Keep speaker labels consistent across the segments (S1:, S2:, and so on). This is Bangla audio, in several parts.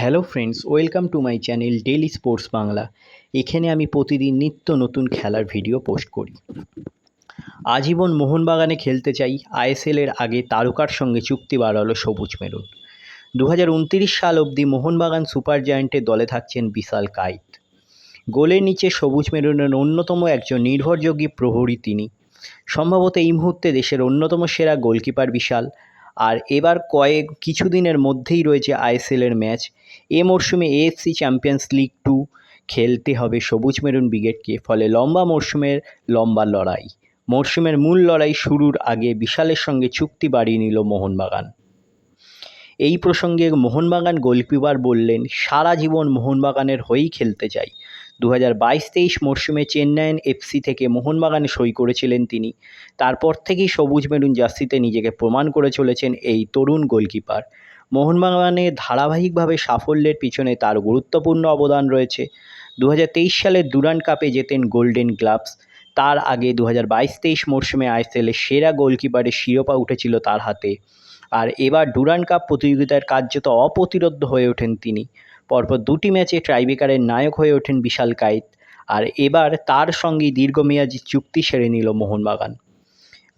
S1: Hello friends, welcome to my channel daily sports Bangla. এখানে আমি প্রতিদিন নিত্য নতুন খেলার ভিডিও পোস্ট করি। আজীবন মোহনবাগানে খেলতে চাই আইএসএলের আগে তারকার সঙ্গে চুক্তি বাড়ালো সবুজ মেরুন। দু হাজার উনত্রিশ সাল অবধি মোহনবাগান সুপার জায়ান্টের দলে থাকছেন বিশাল কাইত। গোলের নিচে সবুজ মেরুনের অন্যতম একজন নির্ভরযোগী প্রহরী তিনি। সম্ভবত এই মুহূর্তে দেশের অন্যতম সেরা গোলকিপার বিশাল আর এবার কয়েক, কিছুদিনের মধ্যেই রয়েছে আইএসএলের ম্যাচ। এ মরশুমে এএফসি চ্যাম্পিয়ন্স লিগ টু খেলতে হবে সবুজ মেরুন ব্রিগেডকে, ফলে লম্বা মরশুমের লম্বা লড়াই। মরশুমের মূল লড়াই শুরুর আগে বিশালের সঙ্গে চুক্তি বাড়িয়ে নিল মোহনবাগান। এই প্রসঙ্গে মোহনবাগান গোলকিপার বললেন, সারা জীবন মোহনবাগানের হয়েই খেলতে চাই। দু হাজার বাইশ তেইশ মরশুমে চেন্নাইন এফসি থেকে মোহনবাগানে সই করেছিলেন তিনি। তারপর থেকেই সবুজ মেরুন জার্সিতে নিজেকে প্রমাণ করে চলেছেন এই তরুণ গোলকিপার। মোহনবাগানে ধারাবাহিকভাবে সাফল্যের পিছনে তার গুরুত্বপূর্ণ অবদান রয়েছে। দু সালে ডুরান্ড কাপে জেতেন গোল্ডেন গ্লাভস। তার আগে দু হাজার বাইশ তেইশ মরশুমে আইএসএলের সেরা গোলকিপারের শিরোপা উঠেছিল তার হাতে। আর এবার ডুরান্ড কাপ প্রতিযোগিতার কার্যত অপ্রতিরোধ্য হয়ে ওঠেন তিনি। পরপর দুটি ম্যাচে ট্রাইবেকারের নায়ক হয়ে ওঠেন বিশাল কায়েত। আর এবার তার সঙ্গেই দীর্ঘমেয়াদী চুক্তি সেরে নিল মোহনবাগান।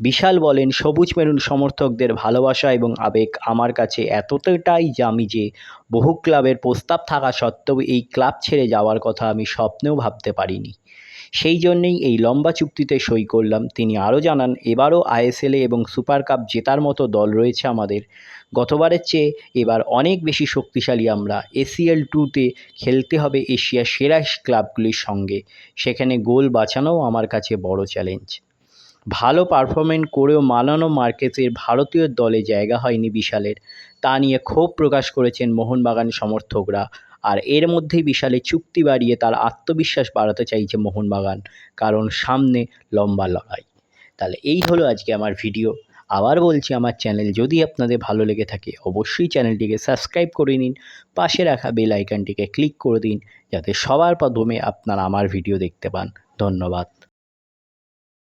S1: বিশাল বলেন, সবুজ মেরুন সমর্থকদের ভালোবাসা এবং আবেগ আমার কাছে এতটাই জামি যে বহু ক্লাবের প্রস্তাব থাকা সত্ত্বেও এই ক্লাব ছেড়ে যাওয়ার কথা আমি স্বপ্নেও ভাবতে পারিনি। সেই জন্যেই এই লম্বা চুক্তিতে সই করলাম। তিনি আরও জানান, এবারও আইএসএলে এবং সুপার কাপ জেতার মতো দল রয়েছে আমাদের। গতবারের চেয়ে এবার অনেক বেশি শক্তিশালী আমরা। এসিএল টুতে খেলতে হবে এশিয়ার সেরা ক্লাবগুলির সঙ্গে। সেখানে গোল বাঁচানোও আমার কাছে বড় চ্যালেঞ্জ। ভালো পারফরমেন্স করেও মালানো মার্কেসের ভারতীয় দলে জায়গা হয়নি বিশালের। তা নিয়ে ক্ষোভ প্রকাশ করেছেন মোহনবাগান সমর্থকরা। আর এর মধ্যেই বিশালের চুক্তি বাড়িয়ে তার আত্মবিশ্বাস বাড়াতে চাইছে মোহনবাগান, কারণ সামনে লম্বা লড়াই। তাহলে এই হলো আজকে আমার ভিডিও আবার বলছি আমার চ্যানেল যদি আপনাদের ভালো লেগে থাকে, অবশ্যই চ্যানেলটিকে সাবস্ক্রাইব করে নিন, পাশে রাখা বেল আইকনটিকে ক্লিক করে দিন, যাতে সবার প্রথমে আপনারা আমার ভিডিও দেখতে পান। ধন্যবাদ।